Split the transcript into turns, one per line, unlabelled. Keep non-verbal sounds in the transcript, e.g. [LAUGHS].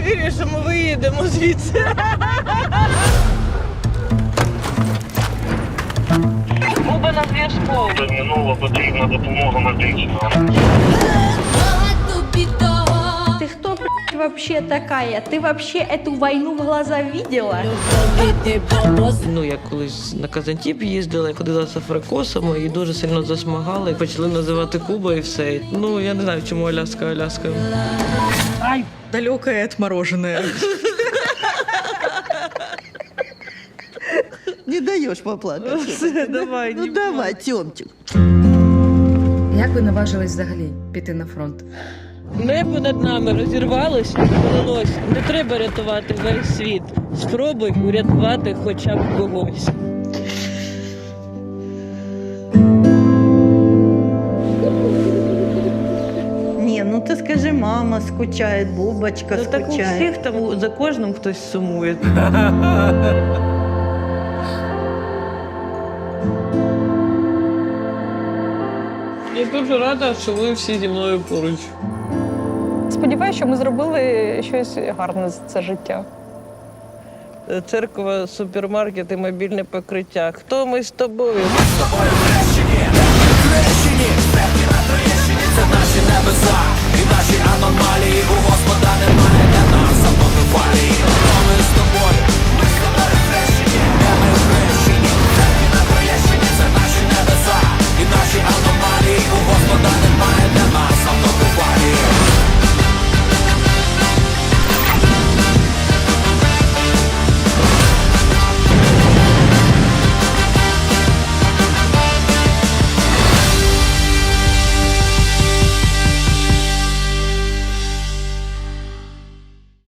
не вірю, що ми виїдемо звідси. Буба на зв'язку.
Терміново потрібна допомога медична
вообще такая? Ты вообще эту войну в глаза видела?
Ну, я колись на Казантіп їздила, я ходила з африкосами і дуже сильно засмагали. Почали називати Куба і все. Ну, я не знаю, чому Аляска, Аляска.
Далекое отмороженное.
Не даешь поплакать.
Все, давай,
Ну
не
давай, Тёмчик.
Як ви наважились взагалі піти на фронт?
Небо над нами розірвалось, полилось. Не треба рятувати весь світ. Спробуй урятувати хоча б когось.
Не, ну ты скажи, мама скучает, Бубочка
Ну, так у всіх там за кожним хтось сумує. [LAUGHS] Я дуже рада, що ви всі зі мною поруч.
Сподіваюся, що ми зробили щось гарне за це життя.
Церква, супермаркет і мобільне покриття. Хто ми з тобою?